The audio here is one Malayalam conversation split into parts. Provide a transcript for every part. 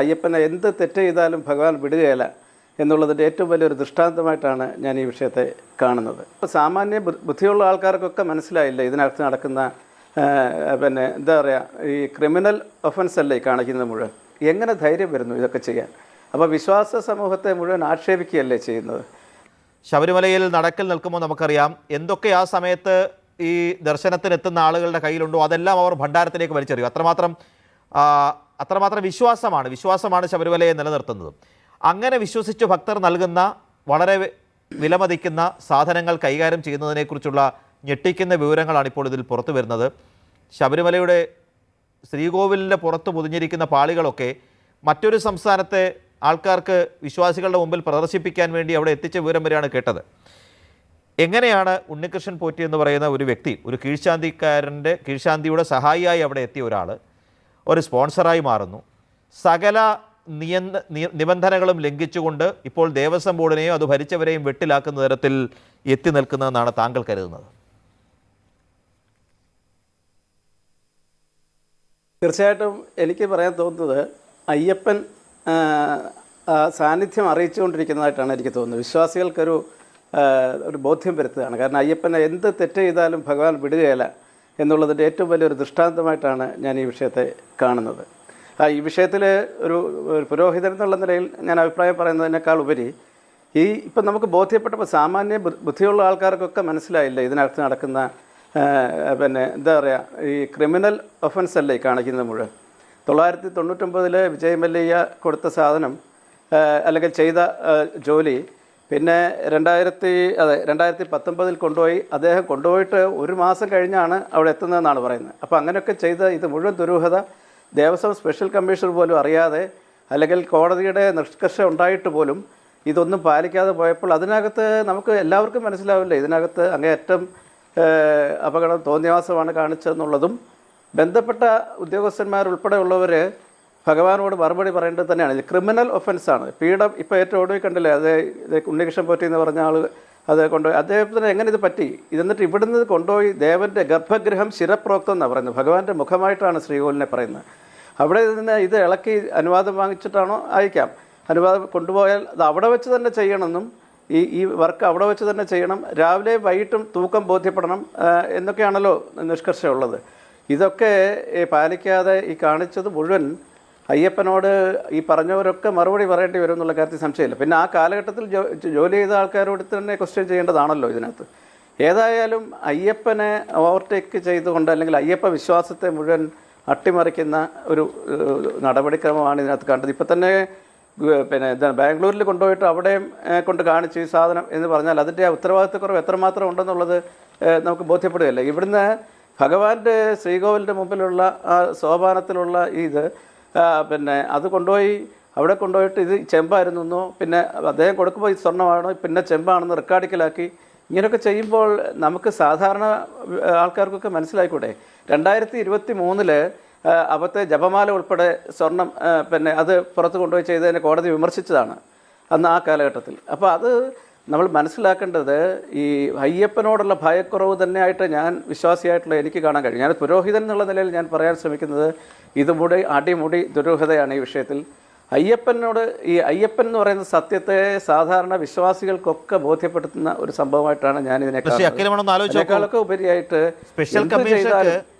അയ്യപ്പനെ എന്ത് തെറ്റ് ചെയ്താലും ഭഗവാൻ വിടുകയില്ല എന്നുള്ളതിന്റെ ഏറ്റവും വലിയൊരു ദൃഷ്ടാന്തമായിട്ടാണ് ഞാൻ ഈ വിഷയത്തെ കാണുന്നത്. അപ്പോൾ സാമാന്യ ബുദ്ധിയുള്ള ആൾക്കാർക്കൊക്കെ മനസ്സിലായില്ല ഇതിനകത്ത് നടക്കുന്ന പിന്നെ എന്താ പറയുക ഈ ക്രിമിനൽ ഒഫൻസ് അല്ലേ കാണിക്കുന്നത് മുഴുവൻ? എങ്ങനെ ധൈര്യം വരുന്നു ഇതൊക്കെ ചെയ്യാൻ? അപ്പോൾ വിശ്വാസ സമൂഹത്തെ മുഴുവൻ ആക്ഷേപിക്കുകയല്ലേ ചെയ്യുന്നത്? ശബരിമലയിൽ നടക്കൽ നിൽക്കുമ്പോൾ നമുക്കറിയാം എന്തൊക്കെ ആ സമയത്ത് ഈ ദർശനത്തിനെത്തുന്ന ആളുകളുടെ കയ്യിലുണ്ടോ അതെല്ലാം അവർ ഭണ്ഡാരത്തിലേക്ക് വലിച്ചെറിയും. അത്രമാത്രം അത്രമാത്രം വിശ്വാസമാണ്. വിശ്വാസമാണ് ശബരിമലയെ നിലനിർത്തുന്നത്. അങ്ങനെ വിശ്വസിച്ച് ഭക്തർ നൽകുന്ന വളരെ വിലമതിക്കുന്ന സാധനങ്ങൾ കൈകാര്യം ചെയ്യുന്നതിനെക്കുറിച്ചുള്ള ഞെട്ടിക്കുന്ന വിവരങ്ങളാണ് ഇപ്പോൾ ഇതിൽ പുറത്തു വരുന്നത്. ശബരിമലയുടെ ശ്രീകോവിലിന്റെ പുറത്ത് പൊതിഞ്ഞിരിക്കുന്ന പാളികളൊക്കെ മറ്റൊരു സംസ്ഥാനത്തെ ആൾക്കാർക്ക് വിശ്വാസികളുടെ മുമ്പിൽ പ്രദർശിപ്പിക്കാൻ വേണ്ടി അവിടെ എത്തിച്ച വിവരം വരെയാണ് കേട്ടത്. എങ്ങനെയാണ് ഉണ്ണികൃഷ്ണൻ പോറ്റി എന്ന് പറയുന്ന ഒരു വ്യക്തി ഒരു കീഴ്ശാന്തിക്കാരന്റെ കീഴ്ശാന്തിയുടെ സഹായിയായി അവിടെ എത്തിയ ഒരാൾ ഒരു സ്പോൺസറായി മാറുന്നു. സകല നിയന്ത നിയ- നിബന്ധനകളും ലംഘിച്ചുകൊണ്ട് ഇപ്പോൾ ദേവസ്വം ബോർഡിനെയും അത് ഭരിച്ചവരെയും വെട്ടിലാക്കുന്ന തരത്തിൽ എത്തി നിൽക്കുന്നതെന്നാണ് താങ്കൾ കരുതുന്നത്. തീർച്ചയായിട്ടും എനിക്ക് പറയാൻ തോന്നുന്നത് അയ്യപ്പൻ സാന്നിധ്യം അറിയിച്ചുകൊണ്ടിരിക്കുന്നതായിട്ടാണ് എനിക്ക് തോന്നുന്നത്. വിശ്വാസികൾക്കൊരു ഒരു ബോധ്യം വരുത്തുകയാണ്. കാരണം അയ്യപ്പനെ എന്ത് തെറ്റ് ചെയ്താലും ഭഗവാൻ വിടുകയില്ല. എന്നുള്ളതിന്റെ ഏറ്റവും വലിയൊരു ദൃഷ്ടാന്തമായിട്ടാണ് ഞാൻ ഈ വിഷയത്തെ കാണുന്നത്. ആ ഈ വിഷയത്തിൽ ഒരു ഒരു പുരോഹിതൻ എന്നുള്ള നിലയിൽ ഞാൻ അഭിപ്രായം പറയുന്നതിനേക്കാൾ ഉപരി ഈ ഇപ്പം നമുക്ക് ബോധ്യപ്പെട്ടപ്പോൾ സാമാന്യ ബുദ്ധിയുള്ള ആൾക്കാർക്കൊക്കെ മനസ്സിലായില്ല ഇതിനകത്ത് നടക്കുന്ന പിന്നെ എന്താ പറയുക ഈ ക്രിമിനൽ ഒഫൻസ് അല്ലേ കാണിക്കുന്നത് മുഴുവൻ. തൊള്ളായിരത്തി തൊണ്ണൂറ്റൊമ്പതിൽ വിജയ് മല്ലയ്യ കൊടുത്ത സാധനം അല്ലെങ്കിൽ ചെയ്ത ജോലി പിന്നെ രണ്ടായിരത്തി അതെ രണ്ടായിരത്തി പത്തൊമ്പതിൽ കൊണ്ടുപോയി. അദ്ദേഹം കൊണ്ടുപോയിട്ട് ഒരു മാസം കഴിഞ്ഞാണ് അവിടെ എത്തുന്നതെന്നാണ് പറയുന്നത്. അപ്പോൾ അങ്ങനെയൊക്കെ ചെയ്ത ഇത് മുഴുവൻ ദുരൂഹത ദേവസ്വം സ്പെഷ്യൽ കമ്മീഷണർ പോലും അറിയാതെ അല്ലെങ്കിൽ കോടതിയുടെ നിഷ്കർഷ ഉണ്ടായിട്ട് പോലും ഇതൊന്നും പാലിക്കാതെ പോയപ്പോൾ അതിനകത്ത് നമുക്ക് എല്ലാവർക്കും മനസ്സിലാവില്ല. ഇതിനകത്ത് അങ്ങേയറ്റം അപകടം തോന്നിയവാസമാണ് കാണിച്ചതെന്നുള്ളതും ബന്ധപ്പെട്ട ഉദ്യോഗസ്ഥന്മാരുൾപ്പെടെയുള്ളവർ ഭഗവാനോട് മറുപടി പറയേണ്ടത് തന്നെയാണ്. ഇത് ക്രിമിനൽ ഒഫൻസാണ് പീഡം ഇപ്പോൾ ഏറ്റവും ഒടുവിൽ കണ്ടില്ലേ അതേ ഇത് ഉണ്ണികൃഷ്ണൻ പോറ്റി എന്ന് പറഞ്ഞ ആൾ അത് കൊണ്ടുപോയി. അദ്ദേഹത്തിന് എങ്ങനെ ഇത് പറ്റി? ഇതെന്നിട്ട് ഇവിടുന്ന് കൊണ്ടുപോയി ദേവന്റെ ഗർഭഗൃഹം ശിരപ്രോക്തം എന്നാണ് പറയുന്നത്. ഭഗവാന്റെ മുഖമായിട്ടാണ് ശ്രീകോലിനെ പറയുന്നത്. അവിടെ നിന്ന് ഇത് ഇളക്കി അനുവാദം വാങ്ങിച്ചിട്ടാണോ? അയക്കാം. അനുവാദം കൊണ്ടുപോയാൽ അത് അവിടെ വെച്ച് തന്നെ ചെയ്യണമെന്നും ഈ ഈ വർക്ക് അവിടെ വെച്ച് തന്നെ ചെയ്യണം രാവിലെ വൈകിട്ടും തൂക്കം ബോധ്യപ്പെടണം എന്നൊക്കെയാണല്ലോ നിഷ്കർഷമുള്ളത് ഇതൊക്കെ പാലിക്കാതെ ഈ കാണിച്ചത് മുഴുവൻ അയ്യപ്പനോട് ഈ പറഞ്ഞവരൊക്കെ മറുപടി പറയേണ്ടി വരും എന്നുള്ള കാര്യത്തിൽ സംശയമില്ല. പിന്നെ ആ കാലഘട്ടത്തിൽ ജോലി ചെയ്ത ആൾക്കാരോട് തന്നെ ക്വസ്റ്റ്യൻ ചെയ്യേണ്ടതാണല്ലോ ഇതിനകത്ത്. ഏതായാലും അയ്യപ്പനെ ഓവർടേക്ക് ചെയ്തുകൊണ്ട് അല്ലെങ്കിൽ അയ്യപ്പ വിശ്വാസത്തെ മുഴുവൻ അട്ടിമറിക്കുന്ന ഒരു നടപടിക്രമമാണ് ഇതിനകത്ത് കണ്ടത്. ഇപ്പം തന്നെ പിന്നെ എന്താണ് ബാംഗ്ലൂരിൽ കൊണ്ടുപോയിട്ട് അവിടെയും കൊണ്ട് കാണിച്ചു ഈ സാധനം എന്ന് പറഞ്ഞാൽ അതിന്റെ ഉത്തരവാദിത്തക്കുറവ് എത്രമാത്രം ഉണ്ടെന്നുള്ളത് നമുക്ക് ബോധ്യപ്പെടുകയല്ലേ? ഇവിടുന്ന് ഭഗവാന്റെ ശ്രീകോവിലിന്റെ മുമ്പിലുള്ള ആ സോപാനത്തിലുള്ള ഇത് പിന്നെ അത് കൊണ്ടുപോയി അവിടെ കൊണ്ടുപോയിട്ട് ഇത് ചെമ്പായിരുന്നു പിന്നെ അദ്ദേഹം കൊടുക്കുമ്പോൾ ഈ സ്വർണമാണോ പിന്നെ ചെമ്പാണെന്ന് റെക്കാർഡിക്കലാക്കി. ഇങ്ങനെയൊക്കെ ചെയ്യുമ്പോൾ നമുക്ക് സാധാരണ ആൾക്കാർക്കൊക്കെ മനസ്സിലായിക്കൂടെ. രണ്ടായിരത്തി ഇരുപത്തി മൂന്നിൽ അവിടുത്തെ ജപമാല ഉൾപ്പെടെ സ്വർണം പിന്നെ അത് പുറത്ത് കൊണ്ടുപോയി ചെയ്തതിനെ കോടതി വിമർശിച്ചതാണ് അന്ന് ആ കാലഘട്ടത്തിൽ. അപ്പോൾ അത് നമ്മൾ മനസ്സിലാക്കേണ്ടത് ഈ അയ്യപ്പനോടുള്ള ഭയക്കുറവ് തന്നെയായിട്ട് ഞാൻ വിശ്വാസിയായിട്ടുള്ള എനിക്ക് കാണാൻ കഴിയും. ഞാൻ പുരോഹിതൻ എന്നുള്ള നിലയിൽ ഞാൻ പറയാൻ ശ്രമിക്കുന്നത് ഇത് മുടി അടിമുടി ദുരൂഹതയാണ് ഈ വിഷയത്തിൽ. അയ്യപ്പനോട് ഈ അയ്യപ്പൻ എന്ന് പറയുന്ന സത്യത്തെ സാധാരണ വിശ്വാസികൾക്കൊക്കെ ബോധ്യപ്പെടുത്തുന്ന ഒരു സംഭവമായിട്ടാണ് ഞാൻ ഇതിനെ പക്ഷേ അക്കിരമണം ഒന്ന് ആലോചിച്ച് നോക്കൂ. അതിനേക്കാളൊക്കെ ഉപരിയായിട്ട് സ്പെഷ്യൽ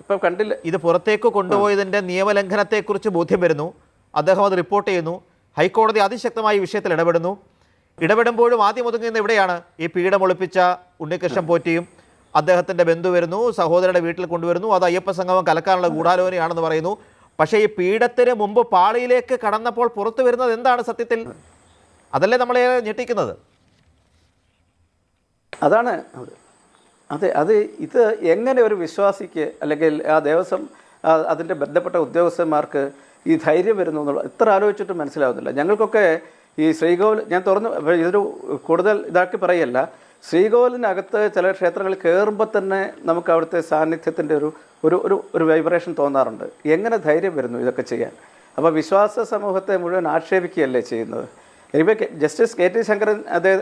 ഇപ്പം കണ്ടില്ല ഇത് പുറത്തേക്ക് കൊണ്ടുപോയതിന്റെ നിയമലംഘനത്തെക്കുറിച്ച് ബോധ്യം വരുന്നു. അദ്ദേഹം അത് റിപ്പോർട്ട് ചെയ്യുന്നു. ഹൈക്കോടതി അതിശക്തമായി വിഷയത്തിൽ ഇടപെടുന്നു. ഇടപെടുമ്പോഴും ആദ്യം ഒതുങ്ങുന്ന എവിടെയാണ് ഈ പീഠമൊളിപ്പിച്ച ഉണ്ണികൃഷ്ണൻ പോറ്റിയും അദ്ദേഹത്തിന്റെ ബന്ധു വരുന്നു സഹോദരയുടെ വീട്ടിൽ കൊണ്ടുവരുന്നു അത് അയ്യപ്പ സംഗമം കലക്കാനുള്ള ഗൂഢാലോചനയാണെന്ന് പറയുന്നു. പക്ഷേ ഈ പീഡത്തിന് മുമ്പ് പാളിയിലേക്ക് കടന്നപ്പോൾ പുറത്തു വരുന്നത് എന്താണ് സത്യത്തിൽ? അതല്ലേ നമ്മളെ ഞെട്ടിക്കുന്നത്? അതാണ് അത് അതെ ഇത് എങ്ങനെ ഒരു വിശ്വാസിക്ക് അല്ലെങ്കിൽ ആ ദേവസ്വം അതിന്റെ ബന്ധപ്പെട്ട ഉദ്യോഗസ്ഥന്മാർക്ക് ഈ ധൈര്യം വരുന്നു എന്നുള്ളത് ഇത്ര ആലോചിച്ചിട്ടും മനസ്സിലാവുന്നില്ല. ഞങ്ങൾക്കൊക്കെ ഈ ശ്രീകോവിൽ ഞാൻ തുറന്നു ഇതൊരു കൂടുതൽ ഇതാക്കി പറയല്ല. ശ്രീകോവിലിനകത്ത് ചില ക്ഷേത്രങ്ങളിൽ കയറുമ്പോൾ തന്നെ നമുക്ക് അവിടുത്തെ സാന്നിധ്യത്തിന്റെ ഒരു ഒരു ഒരു ഒരു വൈബ്രേഷൻ തോന്നാറുണ്ട്. എങ്ങനെ ധൈര്യം വരുന്നു ഇതൊക്കെ ചെയ്യാൻ? അപ്പോൾ വിശ്വാസ സമൂഹത്തെ മുഴുവൻ ആക്ഷേപിക്കുകയല്ലേ ചെയ്യുന്നത്? ഇപ്പോൾ ജസ്റ്റിസ് കെ ടി ശങ്കരൻ അദ്ദേഹം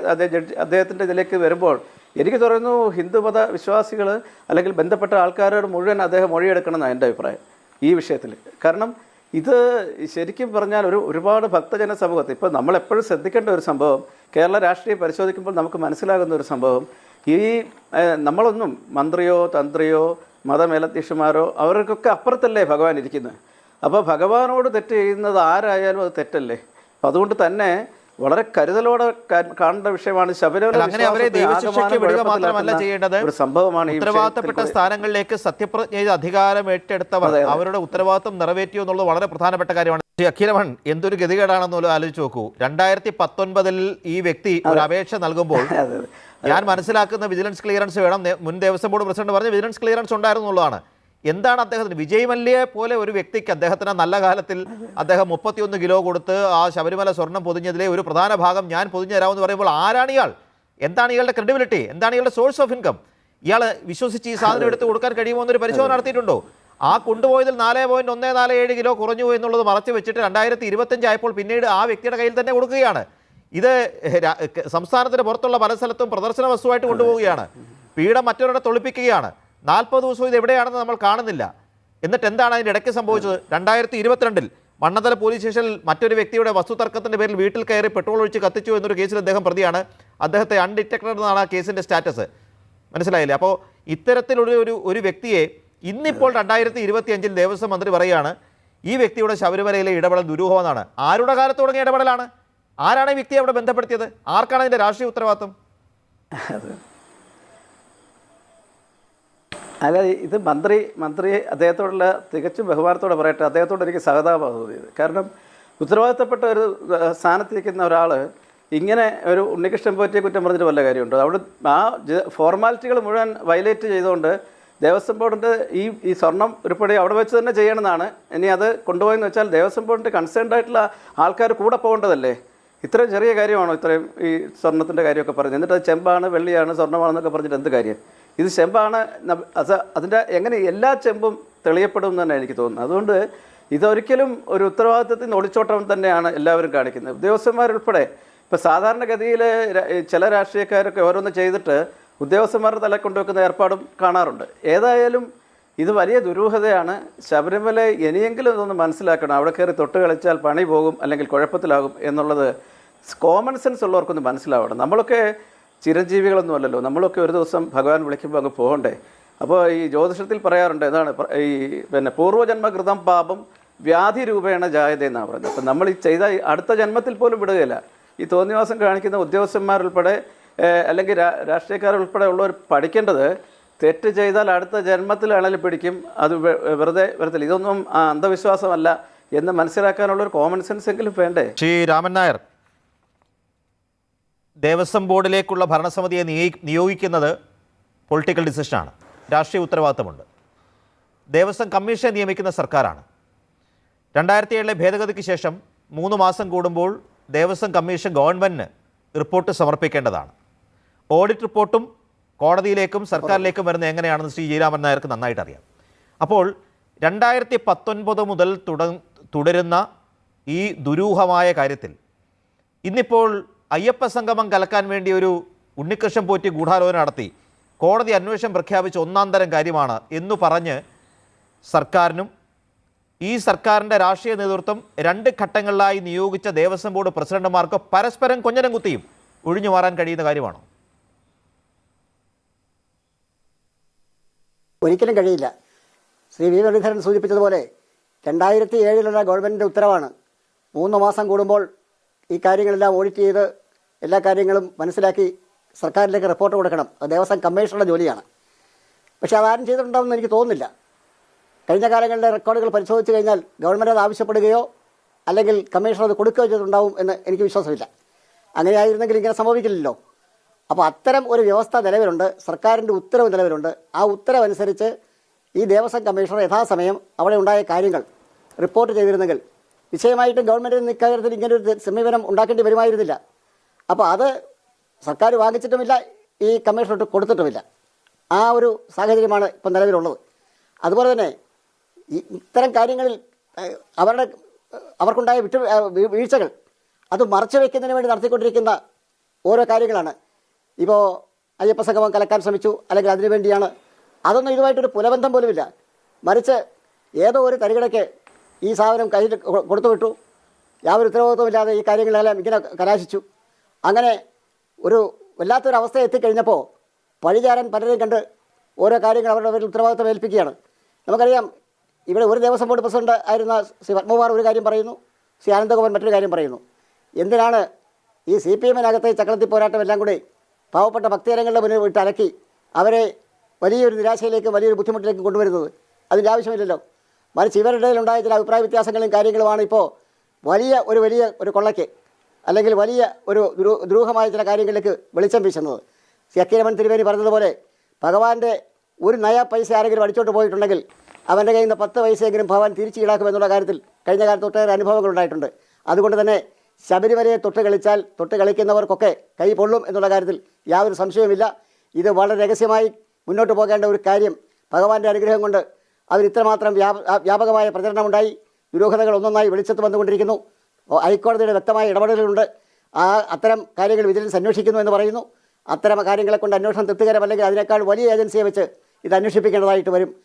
അദ്ദേഹത്തിന്റെ ഇതിലേക്ക് വരുമ്പോൾ എനിക്ക് തോന്നുന്നു ഹിന്ദുമത വിശ്വാസികൾ അല്ലെങ്കിൽ ബന്ധപ്പെട്ട ആൾക്കാരോട് മുഴുവൻ അദ്ദേഹം മൊഴിയെടുക്കണം എന്നാണ് എന്റെ അഭിപ്രായം ഈ വിഷയത്തിൽ കാരണം ഇത് ശരിക്കും പറഞ്ഞാൽ ഒരു ഒരുപാട് ഭക്തജന സമൂഹത്തിൽ ഇപ്പോൾ നമ്മൾ എപ്പോഴും ശ്രദ്ധിക്കേണ്ട ഒരു സംഭവം കേരള രാഷ്ട്രീയം പരിശോധിക്കുമ്പോൾ നമുക്ക് മനസ്സിലാകുന്ന ഒരു സംഭവം ഈ നമ്മളൊന്നും മന്ത്രിയോ തന്ത്രിയോ മതമേലധ്യക്ഷന്മാരോ അവർക്കൊക്കെ അപ്പുറത്തല്ലേ ഭഗവാൻ ഇരിക്കുന്നത് അപ്പോൾ ഭഗവാനോട് തെറ്റ് ചെയ്യുന്നത് ആരായാലും അത് തെറ്റല്ലേ? അപ്പം അതുകൊണ്ട് തന്നെ വളരെ കരുതലോടെ കാണേണ്ട വിഷയമാണ് ശബരിമല അങ്ങനെ അവരെ ദൈവശിക്ഷയ്ക്ക് വിടുക മാത്രമല്ല ചെയ്യേണ്ടത് ഒരു സംഭവമാണ് ഉത്തരവാദിത്തപ്പെട്ട സ്ഥാനങ്ങളിലേക്ക് സത്യപ്രതിജ്ഞ ചെയ്ത് അധികാരം ഏറ്റെടുത്തവർ അവരുടെ ഉത്തരവാദിത്തം നിറവേറ്റിയോ എന്നുള്ളത് വളരെ പ്രധാനപ്പെട്ട കാര്യമാണ്. ശ്രീ അഖിലവൺ എന്തൊരു ഗതികേടാണെന്നുള്ളത് ആലോചിച്ച് നോക്കൂ. രണ്ടായിരത്തി പത്തൊൻപതിൽ ഈ വ്യക്തി ഒരു അപേക്ഷ നൽകുമ്പോൾ ഞാൻ മനസ്സിലാക്കുന്ന വിജിലൻസ് ക്ലിയറൻസ് വേണം. മുൻ ദേവസ്വം ബോർഡ് പ്രസിഡന്റ് പറഞ്ഞ വിജിലൻസ് ക്ലിയറൻസ് ഉണ്ടായിരുന്നു എന്നുള്ളതാണ്. എന്താണ് അദ്ദേഹത്തിന്? വിജയ് മല്യയെ പോലെ ഒരു വ്യക്തിക്ക് അദ്ദേഹത്തിന് നല്ല കാലത്തിൽ അദ്ദേഹം മുപ്പത്തിയൊന്ന് കിലോ കൊടുത്ത് ആ ശബരിമല സ്വർണം പൊതിഞ്ഞതിലെ ഒരു പ്രധാന ഭാഗം ഞാൻ പൊതിഞ്ഞു തരാമെന്ന് പറയുമ്പോൾ ആരാണ് ഇയാൾ? എന്താണ് ഇയാളുടെ ക്രെഡിബിലിറ്റി എന്താണ് ഇയാളുടെ സോഴ്സ് ഓഫ് ഇൻകം ഇയാൾ വിശ്വസിച്ച് ഈ സാധനം എടുത്ത് കൊടുക്കാൻ കഴിയുമോ എന്നൊരു പരിശോധന നടത്തിയിട്ടുണ്ടോ? ആ കൊണ്ടുപോയതിൽ നാല് പോയിന്റ് ഒന്ന് നാല് ഏഴ് കിലോ കുറഞ്ഞു എന്നുള്ളത് മറച്ചു വെച്ചിട്ട് രണ്ടായിരത്തി ഇരുപത്തഞ്ച് ആയപ്പോൾ പിന്നീട് ആ വ്യക്തിയുടെ കയ്യിൽ തന്നെ കൊടുക്കുകയാണ്. ഇത് സംസ്ഥാനത്തിന് പുറത്തുള്ള പല സ്ഥലത്തും പ്രദർശന വസ്തുവായിട്ട് കൊണ്ടുപോവുകയാണ്. പീഡ മറ്റൊരിടത്ത് ഒളിപ്പിക്കുകയാണ്. നാൽപ്പത് ദിവസവും ഇത് എവിടെയാണെന്ന് നമ്മൾ കാണുന്നില്ല. എന്നിട്ട് എന്താണ് അതിന്റെ ഇടയ്ക്ക് സംഭവിച്ചത്? രണ്ടായിരത്തി ഇരുപത്തിരണ്ടിൽ മണ്ണന്തല പോലീസ് സ്റ്റേഷനിൽ മറ്റൊരു വ്യക്തിയുടെ വസ്തുതർക്കത്തിന്റെ പേരിൽ വീട്ടിൽ കയറി പെട്രോൾ ഒഴിച്ച് കത്തിച്ചു എന്നൊരു കേസിൽ അദ്ദേഹം പ്രതിയാണ്. അദ്ദേഹത്തെ അൺഡിറ്റക്റ്റഡ് എന്നാണ് ആ കേസിന്റെ സ്റ്റാറ്റസ്. മനസ്സിലായില്ലേ? അപ്പോൾ ഇത്തരത്തിലുള്ള ഒരു ഒരു വ്യക്തിയെ ഇന്നിപ്പോൾ രണ്ടായിരത്തി ഇരുപത്തി അഞ്ചിൽ ദേവസ്വം മന്ത്രി പറയുകയാണ് ഈ വ്യക്തിയുടെ ശബരിമലയിലെ ഇടപെടൽ ദുരൂഹമെന്നാണ് ആരുടെ കാലത്ത് തുടങ്ങിയ ഇടപെടലാണ്? ആരാണ് ഈ വ്യക്തിയെ അവിടെ ബന്ധപ്പെടുത്തിയത്? ആർക്കാണ് അതിന്റെ രാഷ്ട്രീയ ഉത്തരവാദിത്വം? അല്ല ഇത് മന്ത്രി മന്ത്രി അദ്ദേഹത്തോടുള്ള തികച്ചും ബഹുമാനത്തോടെ പറയട്ടെ അദ്ദേഹത്തോട് എനിക്ക് സഹതാപം തോന്നിയത്. കാരണം ഉത്തരവാദിത്തപ്പെട്ട ഒരു സ്ഥാനത്തിരിക്കുന്ന ഒരാൾ ഇങ്ങനെ ഒരു ഉണ്ണികൃഷ്ണൻ പോറ്റിയെ കുറ്റം പറഞ്ഞിട്ട് വല്ല കാര്യമുണ്ടോ? അവിടെ ആ ഫോർമാലിറ്റികൾ മുഴുവൻ വയലേറ്റ് ചെയ്തുകൊണ്ട് ദേവസ്വം ബോർഡിന്റെ ഈ ഈ സ്വർണം ഉരുപ്പടി അവിടെ വെച്ച് തന്നെ ചെയ്യണമെന്നാണ്. ഇനി അത് കൊണ്ടുപോയെന്ന് വെച്ചാൽ ദേവസ്വം ബോർഡിന്റെ കൺസേൺഡ് ആയിട്ടുള്ള ആൾക്കാർ കൂടെ പോകേണ്ടതല്ലേ? ഇത്രയും ചെറിയ കാര്യമാണോ ഇത്രയും ഈ സ്വർണത്തിന്റെ കാര്യമൊക്കെ പറഞ്ഞത്? എന്നിട്ട് അത് ചെമ്പാണ് വെള്ളിയാണ് സ്വർണമാണെന്നൊക്കെ പറഞ്ഞിട്ട് എന്ത് കാര്യം? ഇത് ചെമ്പാണ്. അത് അതിന്റെ എങ്ങനെ എല്ലാ ചെമ്പും തെളിയപ്പെടും എന്ന് തന്നെ എനിക്ക് തോന്നുന്നത് അതുകൊണ്ട് ഇതൊരിക്കലും ഒരു ഉത്തരവാദിത്തത്തിൽ നിന്ന് ഒളിച്ചോട്ടം തന്നെയാണ് എല്ലാവരും കാണിക്കുന്നത്. ഉദ്യോഗസ്ഥന്മാരുൾപ്പെടെ ഇപ്പോൾ സാധാരണഗതിയിൽ ചില രാഷ്ട്രീയക്കാരൊക്കെ ഓരോന്ന് ചെയ്തിട്ട് ഉദ്യോഗസ്ഥന്മാരുടെ തല കൊണ്ടുവെക്കുന്ന ഏർപ്പാടും കാണാറുണ്ട്. ഏതായാലും ഇത് വലിയ ദുരൂഹതയാണ്. ശബരിമല ഇനിയെങ്കിലും ഇതൊന്ന് മനസ്സിലാക്കണം. അവിടെ കയറി തൊട്ട് കളിച്ചാൽ പണി പോകും അല്ലെങ്കിൽ കുഴപ്പത്തിലാകും എന്നുള്ളത് കോമൺ സെൻസ് ഉള്ളവർക്കൊന്ന് മനസ്സിലാവണം. നമ്മളൊക്കെ ചിരഞ്ജീവികളൊന്നും അല്ലല്ലോ നമ്മളൊക്കെ ഒരു ദിവസം ഭഗവാൻ വിളിക്കുമ്പോൾ അങ്ങ് പോകണ്ടേ? അപ്പോൾ ഈ ജ്യോതിഷത്തിൽ പറയാറുണ്ട് എന്താണ് ഈ പിന്നെ പൂർവജന്മകൃതം പാപം വ്യാധി രൂപേണ ജായത എന്നാണ് പറയുന്നത് അപ്പം നമ്മൾ ഈ ചെയ്ത അടുത്ത ജന്മത്തിൽ പോലും വിടുകയില്ല. ഈ തോന്നിവാസം കാണിക്കുന്ന ഉദ്യോഗസ്ഥന്മാരുൾപ്പെടെ അല്ലെങ്കിൽ രാഷ്ട്രീയക്കാരുൾപ്പെടെ ഉള്ളവർ പഠിക്കേണ്ടത് തെറ്റ് ചെയ്താൽ അടുത്ത ജന്മത്തിലാണെങ്കിലും പിടിക്കും അത് വെറുതെ വരത്തില്ല. ഇതൊന്നും അന്ധവിശ്വാസമല്ല എന്ന് മനസ്സിലാക്കാനുള്ള ഒരു കോമൺ സെൻസ് എങ്കിലും വേണ്ടേ? ശ്രീ രാമൻ നായർ. ദേവസ്വം ബോർഡിലേക്കുള്ള ഭരണസമിതിയെ നിയ- നിയോഗിക്കുന്നത് പൊളിറ്റിക്കൽ ഡിസിഷനാണ്. രാഷ്ട്രീയ ഉത്തരവാദിത്തമുണ്ട്. ദേവസ്വം കമ്മീഷനെ നിയമിക്കുന്ന സർക്കാരാണ്. രണ്ടായിരത്തി ഏഴിലെ ഭേദഗതിക്ക് ശേഷം മൂന്ന് മാസം കൂടുമ്പോൾ ദേവസ്വം കമ്മീഷൻ ഗവൺമെന്റിന് റിപ്പോർട്ട് സമർപ്പിക്കേണ്ടതാണ്. ഓഡിറ്റ് റിപ്പോർട്ടും കോടതിയിലേക്കും സർക്കാരിലേക്കും വരുന്നത് എങ്ങനെയാണെന്ന് ശ്രീ ജയരാമൻ നായർക്ക് നന്നായിട്ട് അറിയാം. അപ്പോൾ രണ്ടായിരത്തി പത്തൊൻപത് മുതൽ തുട തുടരുന്ന ഈ ദുരൂഹമായ കാര്യത്തിൽ ഇന്നിപ്പോൾ അയ്യപ്പ സംഗമം കലക്കാൻ വേണ്ടി ഒരു ഉണ്ണികൃഷ്ണൻ പോറ്റി ഗൂഢാലോചന നടത്തി. കോടതി അന്വേഷണം പ്രഖ്യാപിച്ച ഒന്നാം തരം കാര്യമാണ് എന്നു പറഞ്ഞ് സർക്കാരിനും ഈ സർക്കാരിന്റെ രാഷ്ട്രീയ നേതൃത്വം രണ്ട് ഘട്ടങ്ങളിലായി നിയോഗിച്ച ദേവസ്വം ബോർഡ് പ്രസിഡന്റുമാർക്ക് പരസ്പരം കൊഞ്ഞനം കുത്തിയും ഒഴിഞ്ഞു മാറാൻ കഴിയുന്ന കാര്യമാണോ? ഒരിക്കലും കഴിയില്ല. ശ്രീ വി മുരളീധരൻ സൂചിപ്പിച്ചതുപോലെ രണ്ടായിരത്തി ഏഴിലുള്ള ഗവൺമെന്റിന്റെ ഉത്തരവാണ്. മൂന്ന് മാസം കൂടുമ്പോൾ ഈ കാര്യങ്ങളെല്ലാം ഓഡിറ്റ് ചെയ്ത് എല്ലാ കാര്യങ്ങളും മനസ്സിലാക്കി സർക്കാരിലേക്ക് റിപ്പോർട്ട് കൊടുക്കണം. അത് ദേവസ്വം കമ്മീഷണറുടെ ജോലിയാണ്. പക്ഷെ പക്ഷേ അതാരും ചെയ്തിട്ടുണ്ടാവുമെന്ന് എനിക്ക് തോന്നുന്നില്ല. കഴിഞ്ഞ കാലങ്ങളിലെ റെക്കോർഡുകൾ പരിശോധിച്ച് കഴിഞ്ഞാൽ ഗവൺമെന്റ് അത് ആവശ്യപ്പെടുകയോ അല്ലെങ്കിൽ കമ്മീഷണർ അത് കൊടുക്കുകയോ ചെയ്തിട്ടുണ്ടാവും എന്ന് എനിക്ക് വിശ്വാസമില്ല. അങ്ങനെയായിരുന്നെങ്കിൽ ഇങ്ങനെ സംഭവിക്കില്ലല്ലോ. അപ്പോൾ അത്തരം ഒരു വ്യവസ്ഥ നിലവിലുണ്ട്. സർക്കാരിന്റെ ഉത്തരവ് നിലവിലുണ്ട്. ആ ഉത്തരവനുസരിച്ച് ഈ ദേവസ്വം കമ്മീഷണർ യഥാസമയം അവിടെ ഉണ്ടായ കാര്യങ്ങൾ റിപ്പോർട്ട് ചെയ്തിരുന്നെങ്കിൽ നിശ്ചയമായിട്ടും ഗവൺമെന്റ് ഇക്കാര്യത്തിൽ ഇങ്ങനെ ഒരു സമീപനം ഉണ്ടാക്കേണ്ടി വരുമായിരുന്നില്ല. അപ്പോൾ അത് സർക്കാർ വാങ്ങിച്ചിട്ടുമില്ല ഈ കമ്മീഷനോട്ട് കൊടുത്തിട്ടുമില്ല. ആ ഒരു സാഹചര്യമാണ് ഇപ്പം നിലവിലുള്ളത്. അതുപോലെ തന്നെ ഇത്തരം കാര്യങ്ങളിൽ അവരുടെ അവർക്കുണ്ടായ വിട്ടു വീഴ്ചകൾ അത് മറച്ചു വയ്ക്കുന്നതിന് വേണ്ടി നടത്തിക്കൊണ്ടിരിക്കുന്ന ഓരോ കാര്യങ്ങളാണ്. ഇപ്പോൾ അയ്യപ്പ സംഗമം കലക്കാൻ ശ്രമിച്ചു അല്ലെങ്കിൽ അതിനു വേണ്ടിയാണ്. അതൊന്നും ഇതുമായിട്ടൊരു പുലബന്ധം പോലുമില്ല. മറിച്ച് ഏതോ ഒരു തരികിടയ്ക്ക് ഈ സാധനം കയ്യിൽ കൊടുത്തു വിട്ടു യാതൊരു ഉത്തരവാദിത്വമില്ലാതെ ഈ കാര്യങ്ങളെല്ലാം ഇങ്ങനെ കലാശിച്ചു. അങ്ങനെ ഒരു വല്ലാത്തൊരു അവസ്ഥ എത്തിക്കഴിഞ്ഞപ്പോൾ പഴിചാരൻ പലരെയും കണ്ട് ഓരോ കാര്യങ്ങൾ അവരുടെ പേരിൽ ഉത്തരവാദിത്വം ഏൽപ്പിക്കുകയാണ്. നമുക്കറിയാം ഇവിടെ ഒരു ദിവസം ബോർഡ് പ്രസിഡന്റ് ആയിരുന്ന ശ്രീ പത്മകുമാർ ഒരു കാര്യം പറയുന്നു ശ്രീ ആനന്ദകുമാർ മറ്റൊരു കാര്യം പറയുന്നു. എന്തിനാണ് ഈ സി പി എമ്മിനകത്തെ ചക്രത്തി പോരാട്ടം എല്ലാം കൂടി പാവപ്പെട്ട ഭക്തജനങ്ങളുടെ മുന്നിൽ വിട്ട് അലക്കി അവരെ വലിയൊരു നിരാശയിലേക്കും വലിയൊരു ബുദ്ധിമുട്ടിലേക്കും കൊണ്ടുവരുന്നത്? അതിന്റെ ആവശ്യമില്ലല്ലോ. മറിച്ച് ഇവരുടെ ഇടയിലുണ്ടായ ചില അഭിപ്രായ വ്യത്യാസങ്ങളും കാര്യങ്ങളുമാണ് ഇപ്പോൾ വലിയ ഒരു വലിയ ഒരു കൊള്ളയ്ക്ക്. അല്ലെങ്കിൽ വലിയ ഒരു ദ്രൂ ദ്രൂഹമായ ചില കാര്യങ്ങളിലേക്ക് വെളിച്ചം വീശുന്നത്. സക്കീരമൻ തിരുവേനി പറഞ്ഞതുപോലെ ഭഗവാന്റെ ഒരു നയ പൈസ ആരെങ്കിലും അടിച്ചോട്ട് പോയിട്ടുണ്ടെങ്കിൽ അവന്റെ കയ്യിൽ നിന്ന് പത്ത് പൈസയെങ്കിലും ഭഗവാൻ തിരിച്ച് ഈടാക്കുമെന്നുള്ള കാര്യത്തിൽ കഴിഞ്ഞ കാലത്ത് ഒട്ടേറെ അനുഭവങ്ങൾ ഉണ്ടായിട്ടുണ്ട്. അതുകൊണ്ട് തന്നെ ശബരിമലയെ തൊട്ട് കളിച്ചാൽ തൊട്ട് കളിക്കുന്നവർക്കൊക്കെ കൈ പൊള്ളും എന്നുള്ള കാര്യത്തിൽ യാതൊരു സംശയവുമില്ല. ഇത് വളരെ രഹസ്യമായി മുന്നോട്ട് പോകേണ്ട ഒരു കാര്യം ഭഗവാന്റെ അനുഗ്രഹം കൊണ്ട് അവർ ഇത്രമാത്രം വ്യാപ വ്യാപകമായ പ്രചരണമുണ്ടായി. ദുരൂഹതകൾ ഒന്നൊന്നായി വെളിച്ചത്ത് വന്നുകൊണ്ടിരിക്കുന്നു. ഹൈക്കോടതിയുടെ വ്യക്തമായ ഇടപെടലുകളുണ്ട്. ആ അത്തരം കാര്യങ്ങൾ വിജിലൻസ് അന്വേഷിക്കുന്നു എന്ന് പറയുന്നു. അത്തരം കാര്യങ്ങളെ കൊണ്ട് അന്വേഷണം തൃപ്തികരമല്ലെങ്കിൽ അതിനേക്കാൾ വലിയ ഏജൻസിയെ വെച്ച് ഇത് അന്വേഷിപ്പിക്കേണ്ടതായിട്ട് വരും.